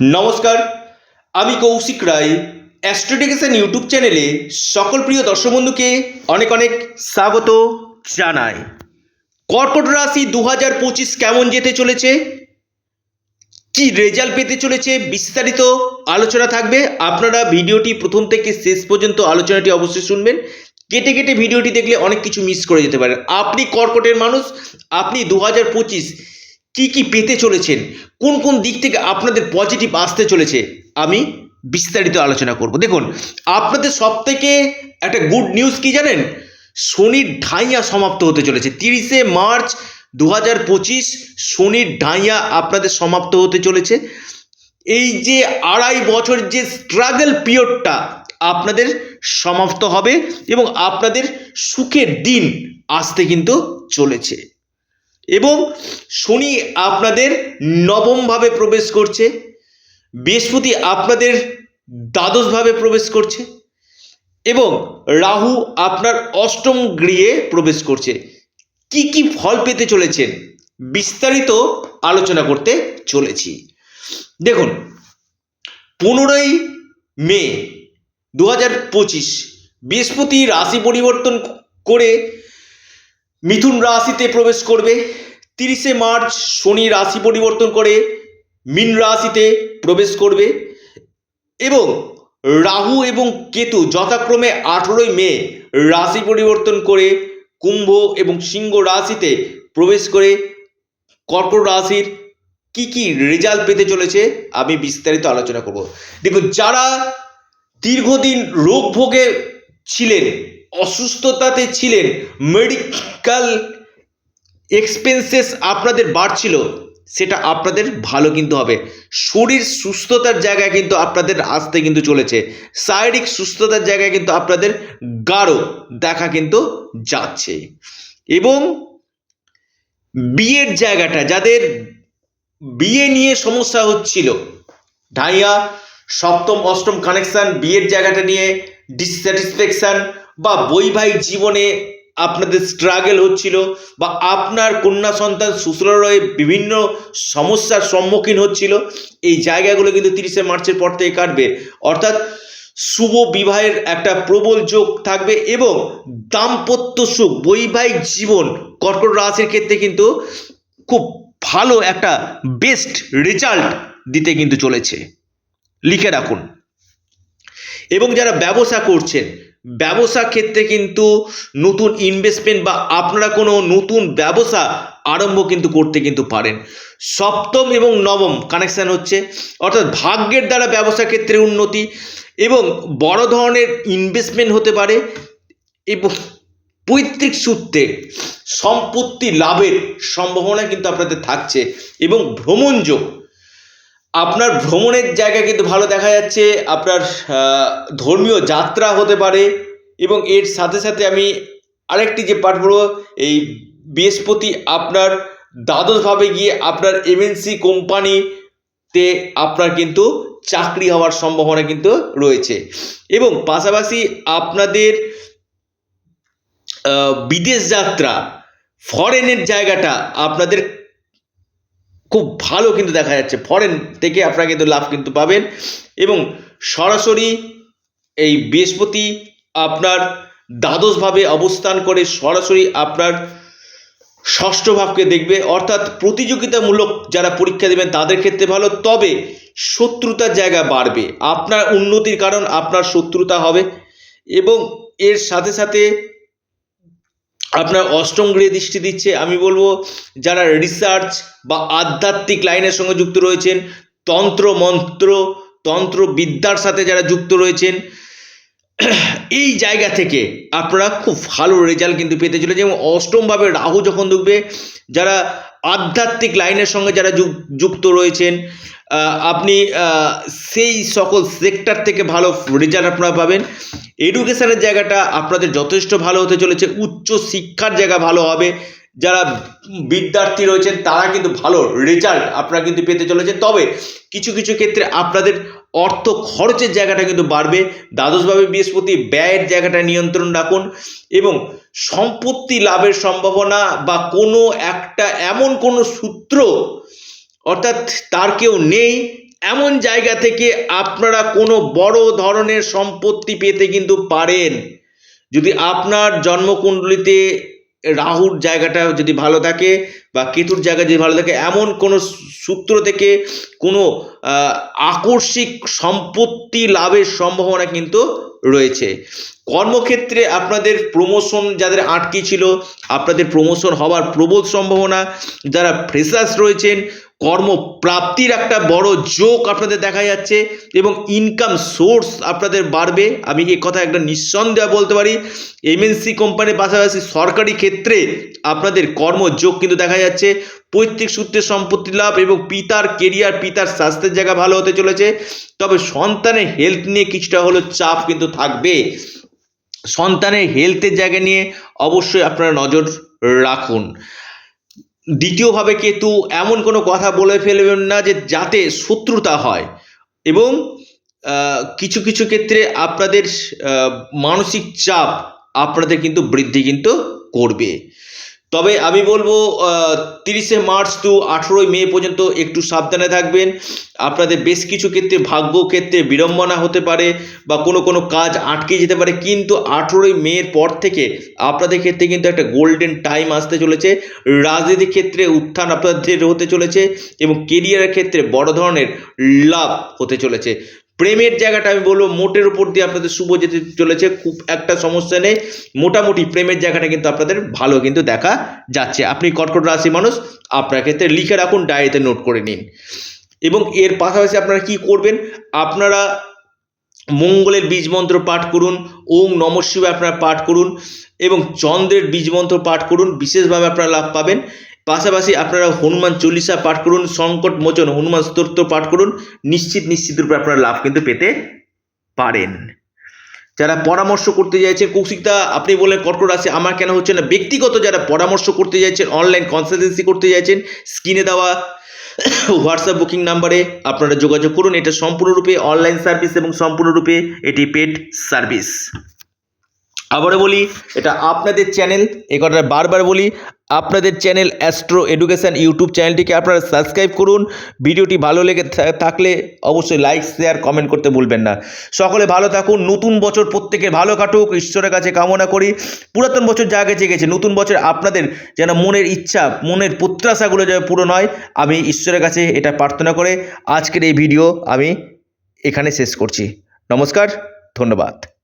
নমস্কার, আমি কৌশিক রায় অ্যাস্ট্রোডিকেশন ইউটিউব চ্যানেলে সকল প্রিয় দর্শক বন্ধুকে অনেক অনেক স্বাগত জানাই। কর্কট রাশি দু হাজার পঁচিশ কেমন যেতে চলেছে? কি রেজাল্ট পেতে চলেছে? বিস্তারিত আলোচনা থাকবে। আপনারা ভিডিওটি প্রথম থেকে শেষ পর্যন্ত আলোচনাটি অবশ্যই শুনবেন। কেটে কেটে ভিডিওটি দেখলে অনেক কিছু মিস করে যেতে পারেন। আপনি কর্কটের মানুষ, আপনি দু হাজার পঁচিশ কী কী পেতে চলেছেন? কোন কোন দিক থেকে আপনাদের পজিটিভ আসতে চলেছে? আমি বিস্তারিত আলোচনা করব। দেখুন, আপনাদের সব থেকে একটা গুড নিউজ কি জানেন? শনির ঢাইয়া সমাপ্ত হতে চলেছে। তিরিশে মার্চ দু হাজার পঁচিশ শনির ঢাইয়া আপনাদের সমাপ্ত হতে চলেছে। এই যে আড়াই বছর যে স্ট্রাগল পিরিয়ডটা আপনাদের সমাপ্ত হবে এবং আপনাদের সুখের দিন আসতে কিন্তু চলেছে। এবং শনি আপনাদের নবমভাবে প্রবেশ করছে, বৃহস্পতি আপনাদের দ্বাদশভাবে প্রবেশ করছে এবং রাহু আপনার অষ্টম গৃহে প্রবেশ করছে। কি কি ফল পেতে চলেছেন বিস্তারিত আলোচনা করতে চলেছি। দেখুন, পনেরোই মে দু হাজার পঁচিশ বৃহস্পতি রাশি পরিবর্তন করে মিথুন রাশিতে প্রবেশ করবে। তিরিশে মার্চ শনি রাশি পরিবর্তন করে মিন রাশিতে প্রবেশ করবে। এবং রাহু এবং কেতু যথাক্রমে আঠেরোই মে রাশি পরিবর্তন করে কুম্ভ এবং সিংহ রাশিতে প্রবেশ করে। কর্কট রাশির কি কি রেজাল্ট পেতে চলেছে আমি বিস্তারিত আলোচনা করব। দেখুন, যারা দীর্ঘদিন রোগ ভোগে ছিলেন অসুস্থতাতে ছিলেন মেডিকেল এক্সপেন্সেস আপনাদের বাড়ছিল, সেটা আপনাদের ভালো কিন্তু হবে। শরীর সুস্থতার জায়গায় কিন্তু আপনাদের আসতে কিন্তু চলেছে। শারীরিক সুস্থতার জায়গায় কিন্তু আপনাদের গাঢ় দেখা কিন্তু যাচ্ছে। এবং বিয়ের জায়গাটা, যাদের বিয়ে নিয়ে সমস্যা হচ্ছিল, ঢাইয়া, সপ্তম, অষ্টম কানেকশান বিয়ের জায়গাটা নিয়ে ডিসস্যাটিসফ্যাকশান বা বৈবাহিক জীবনে আপনাদের স্ট্রাগল হচ্ছিল বা আপনার কন্যা সন্তান শ্বশুরালয়ে বিভিন্ন সমস্যার সম্মুখীন হচ্ছিল, এই জায়গাগুলো কিন্তু তিরিশে মার্চের পর থেকে কাটবে। অর্থাৎ শুভ বিবাহের একটা প্রবল যোগ থাকবে এবং দাম্পত্য সুখ, বৈবাহিক জীবন কর্কট রাশির ক্ষেত্রে কিন্তু খুব ভালো একটা বেস্ট রেজাল্ট দিতে কিন্তু চলেছে। লিখে রাখুন। এবং যারা ব্যবসা করছেন ব্যবসা ক্ষেত্রে কিন্তু নতুন ইনভেস্টমেন্ট বা আপনারা কোনো নতুন ব্যবসা আরম্ভ কিন্তু করতে কিন্তু পারেন। সপ্তম এবং নবম কানেকশান হচ্ছে, অর্থাৎ ভাগ্যের দ্বারা ব্যবসা ক্ষেত্রে উন্নতি এবং বড় ধরনের ইনভেস্টমেন্ট হতে পারে এবং পৈতৃক সূত্রে সম্পত্তি লাভের সম্ভাবনা কিন্তু আপনাদের থাকছে এবং ভ্রমণযোগ। আপনার ভ্রমণের জায়গা কিন্তু ভালো দেখা যাচ্ছে, আপনার ধর্মীয় যাত্রা হতে পারে এবং এর সাথে সাথে আমি আরেকটি যে পাঠ পড়ব, এই বৃহস্পতি আপনার দ্বাদশভাবে গিয়ে আপনার এমএনসি কোম্পানিতে আপনার কিন্তু চাকরি হওয়ার সম্ভাবনা কিন্তু রয়েছে। এবং পাশাপাশি আপনাদের বিদেশ যাত্রা ফরেনের জায়গাটা আপনাদের খুব ভালো কিন্তু দেখা যাচ্ছে। ফরেন থেকে আপনারা কিন্তু লাভ কিন্তু পাবেন এবং সরাসরি এই বৃহস্পতি আপনার দ্বাদশভাবে অবস্থান করে সরাসরি আপনার ষষ্ঠ ভাবকে দেখবে। অর্থাৎ প্রতিযোগিতামূলক যারা পরীক্ষা দেবেন তাদের ক্ষেত্রে ভালো, তবে শত্রুতার জায়গা বাড়বে। আপনার উন্নতির কারণ আপনার শত্রুতা হবে এবং এর সাথে সাথে আপনার অষ্টম গৃহে দৃষ্টি দিচ্ছে, আমি বলব যারা রিসার্চ বা আধ্যাত্মিক লাইনের সঙ্গে যুক্ত রয়েছেন, তন্ত্র মন্ত্র, তন্ত্র বিদ্যার সাথে যারা যুক্ত রয়েছেন, এই জায়গা থেকে আপনারা খুব ভালো রেজাল্ট কিন্তু পেতে চলেছে এবং অষ্টমভাবে রাহু যখন ঢুকবে, যারা আধ্যাত্মিক লাইনের সঙ্গে যারা যুক- যুক্ত রয়েছেন আপনি সেই সকল সেক্টর থেকে ভালো রেজাল্ট আপনারা পাবেন। এডুকেশনের জায়গাটা আপনাদের যথেষ্ট ভালো হতে চলেছে। উচ্চ শিক্ষার জায়গা ভালো হবে। যারা বিদ্যার্থী রয়েছেন, তারা কিন্তু ভালো রেজাল্ট আপনারা কিন্তু পেতে চলেছে তবে কিছু কিছু ক্ষেত্রে আপনাদের অর্থ খরচের জায়গাটা কিন্তু বাড়বে। দ্বাদশভাবে বৃহস্পতি, ব্যয়ের জায়গাটা নিয়ন্ত্রণ রাখুন এবং সম্পত্তি লাভের সম্ভাবনা বা কোনো একটা এমন কোনো সূত্র অর্থাৎ তার কেউ নেই। এমন জায়গা থেকে আপনারা কোনো বড় ধরনের সম্পত্তি পেতে কিন্তু পারেন। যদি আপনার জন্মকুণ্ডলিতে রাহুর জায়গাটা যদি ভালো থাকে বা কেতুর জায়গা যদি ভালো থাকে, এমন কোনো সূত্র থেকে কোনো আকস্মিক সম্পত্তি লাভের সম্ভাবনা কিন্তু রয়েছে। কর্মক্ষেত্রে আপনাদের প্রমোশন যাদের আটকে ছিল, আপনাদের প্রমোশন হওয়ার প্রবল সম্ভাবনা, যারা ফ্রেশার্স রয়েছেন কর্মপ্রাপ্তির একটা বড় যোগ আপনাদের দেখা যাচ্ছে এবং ইনকাম সোর্স আপনাদের বাড়বে। আমি এ কথা একটা নিঃসন্দেহে বলতে পারি। এমএনসি কোম্পানির পাশাপাশি সরকারি ক্ষেত্রে আপনাদের কর্মযোগ কিন্তু দেখা যাচ্ছে। পৈতৃক সূত্রে সম্পত্তি লাভ এবং পিতার কেরিয়ার পিতার স্বাস্থ্যের জায়গা ভালো হতে চলেছে। তবে সন্তানের হেলথ নিয়ে কিছুটা হলো চাপ কিন্তু থাকবে। সন্তানের হেলথের জায়গা নিয়ে অবশ্যই আপনারা নজর রাখুন। দ্বিতীয়ভাবে কেতু এমন কোনো কথা বলে ফেলবেন না যে যাতে শত্রুতা হয়। এবং কিছু কিছু ক্ষেত্রে আপনাদের মানসিক চাপ আপনাদের কিন্তু বৃদ্ধি কিন্তু করবে। তবে আমি বলব তিরিশে মার্চ টু আঠেরোই মে পর্যন্ত একটু সাবধানে থাকবেন। আপনাদের বেশ কিছু ক্ষেত্রে ভাগ্য ক্ষেত্রে বিড়ম্বনা হতে পারে বা কোনো কোনো কাজ আটকে যেতে পারে। কিন্তু আঠেরোই মের পর থেকে আপনাদের ক্ষেত্রে কিন্তু একটা গোল্ডেন টাইম আসতে চলেছে। রাজনীতির ক্ষেত্রে উত্থান আপনাদের হতে চলেছে এবং কেরিয়ারের ক্ষেত্রে বড় ধরনের লাভ হতে চলেছে। প্রেমের জায়গাটা আমি বলব, মোটের উপর দিয়ে আপনাদের শুভ যেতে চলেছে, খুব একটা সমস্যা নেই। মোটামুটি প্রেমের জায়গাটা কিন্তু আপনাদের ভালো কিন্তু দেখা যাচ্ছে। আপনি কর্কট রাশি মানুষ, আপনার ক্ষেত্রে লিখে রাখুন, ডায়েরিতে নোট করে নিন। এবং এর পাশাপাশি আপনারা কি করবেন? আপনারা মঙ্গলের বীজ মন্ত্র পাঠ করুন, ওম নম শিবায় আপনারা পাঠ করুন এবং চন্দ্রের বীজ মন্ত্র পাঠ করুন, বিশেষভাবে আপনারা লাভ পাবেন। পাশাপাশি আপনারা হনুমান চল্লিশা পাঠ করুন, সংকট মোচন, হনুমান স্তোত্র পাঠ করুন, নিশ্চিত নিশ্চিত রূপে আপনারা লাভ কিন্তু পেতে পারেন। যারা পরামর্শ করতে চাইছেন, কৌশিকদা, আপনি বললেন কর্কট রাশি, আমার কেন হচ্ছে না? ব্যক্তিগত যারা পরামর্শ করতে চাইছেন অনলাইন কনসালটেন্সি করতে চাইছেন, স্ক্রিনে দেওয়া হোয়াটসঅ্যাপ বুকিং নাম্বারে আপনারা যোগাযোগ করুন। এটা সম্পূর্ণরূপে অনলাইন সার্ভিস এবং সম্পূর্ণরূপে এটি পেড সার্ভিস আবারও বলি, এটা আপনাদের চ্যানেল এ কথাটা বারবার বলি, আপনাদের চ্যানেল অ্যাস্ট্রো এডুকেশন ইউটিউব চ্যানেলটিকে আপনারা সাবস্ক্রাইব করুন। ভিডিওটি ভালো লেগে থাকলে অবশ্যই লাইক শেয়ার কমেন্ট করতে ভুলবেন না। সকলে ভালো থাকুন, নতুন বছর প্রত্যেকে ভালো কাটুক, ঈশ্বরের কাছে কামনা করি। পুরাতন বছর যা গেছে গেছে নতুন বছর আপনাদের যেন মনের ইচ্ছা, মনের প্রত্যাশাগুলো যেন পূরণ হয়, আমি ঈশ্বরের কাছে এটা প্রার্থনা করে আজকের এই ভিডিও আমি এখানে শেষ করছি। নমস্কার, ধন্যবাদ।